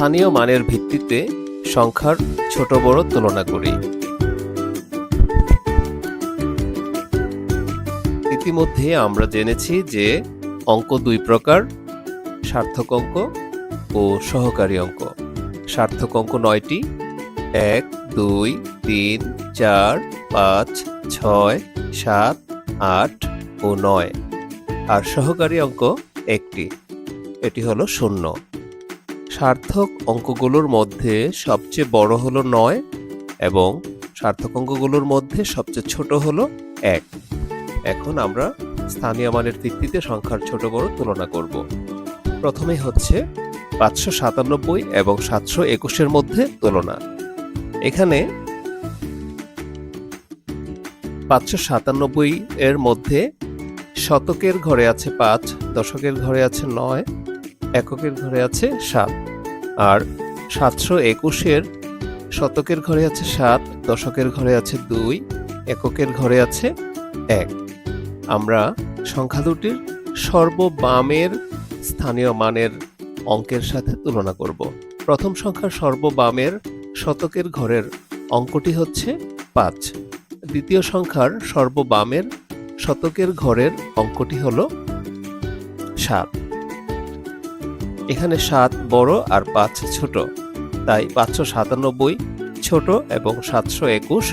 স্থানীয় মানের ভিত্তিতে সংখ্যার ছোট বড় তুলনা করি। ইতিমধ্যে আমরা জেনেছি যে অঙ্ক দুই প্রকার, সার্থক অঙ্ক ও সহকারী অঙ্ক। সার্থক অঙ্ক নয়টি, এক, দুই, তিন, চার, পাঁচ, ছয়, সাত, আট ও নয়। আর সহকারী অঙ্ক একটি, এটি হলো শূন্য। সার্থক অঙ্কগুলোর মধ্যে সবচেয়ে বড় হলো নয় এবং সার্থক অঙ্কগুলোর মধ্যে সবচেয়ে ছোট হলো এক। এখন আমরা স্থানীয় মানের ভিত্তিতে সংখ্যার ছোট বড় তুলনা করব। প্রথমে হচ্ছে পাঁচশো সাতানব্বই এবং সাতশো একুশের মধ্যে তুলনা। এখানে পাঁচশো সাতানব্বই এর মধ্যে শতকের ঘরে আছে পাঁচ, দশকের ঘরে আছে নয় এককের ঘরে আছে সাত, আর সাতশো একুশের শতকের ঘরে আছে সাত, দশকের ঘরে আছে দুই, এককের ঘরে আছে এক। আমরা সংখ্যা দুটির সর্ববামের স্থানীয় মানের অঙ্কের সাথে তুলনা করব। প্রথম সংখ্যার সর্ববামের শতকের ঘরের অঙ্কটি হচ্ছে পাঁচ। দ্বিতীয় সংখ্যার সর্ববামের শতকের ঘরের অঙ্কটি হল সাত। এখানে সাত বড় আর পাঁচ ছোট। তাই পাঁচশো সাতানব্বই, ছোট এবং সাতশো একুশ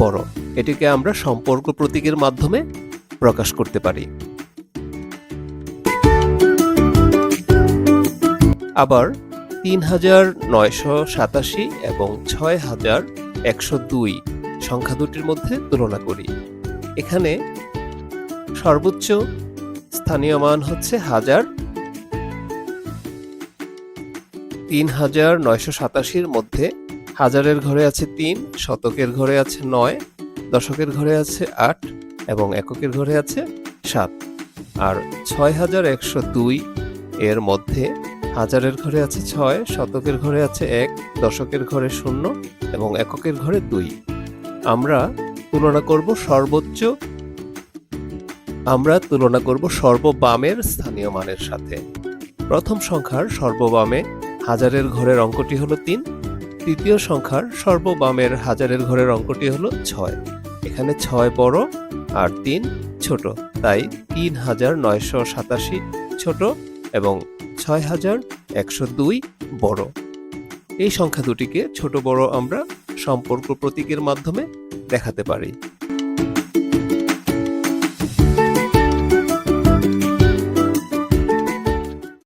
বড়। এটিকে আমরা সম্পর্ক প্রতীকের মাধ্যমে প্রকাশ করতে পারি। আবার তিন হাজার নয়শো সাতাশি এবং ছয় হাজার একশো দুই সংখ্যা দুটির মধ্যে তুলনা করি। এখানে সর্বোচ্চ স্থানীয় মান হচ্ছে হাজার তিন হাজার নয়শো সাতাশির মধ্যে হাজারের ঘরে আছে তিন, শতকের ঘরে আছে নয়, দশকের ঘরে আছে আট এবং এককের ঘরে আছে সাত। আর ছয় হাজার একশো দুই এর মধ্যে হাজারের ঘরে আছে ছয়, শতকের ঘরে আছে এক, দশকের ঘরে শূন্য এবং এককের ঘরে দুই। আমরা তুলনা করব সর্বোচ্চ, আমরা তুলনা করব সর্ববামের স্থানীয় মানের সাথে। প্রথম সংখ্যার সর্ববামে হাজারের ঘরের অঙ্কটি হলো তিন। তৃতীয় সংখ্যার সর্ববামের হাজারের ঘরের অঙ্কটি হলো ছয়। এখানে ছয় বড় আর তিন ছোট। তাই তিন হাজার নয়শো সাতাশি ছোট এবং ছয় হাজার একশো দুই বড়। এই সংখ্যা দুটিকে ছোট বড় আমরা সম্পর্ক প্রতীকের মাধ্যমে দেখাতে পারি।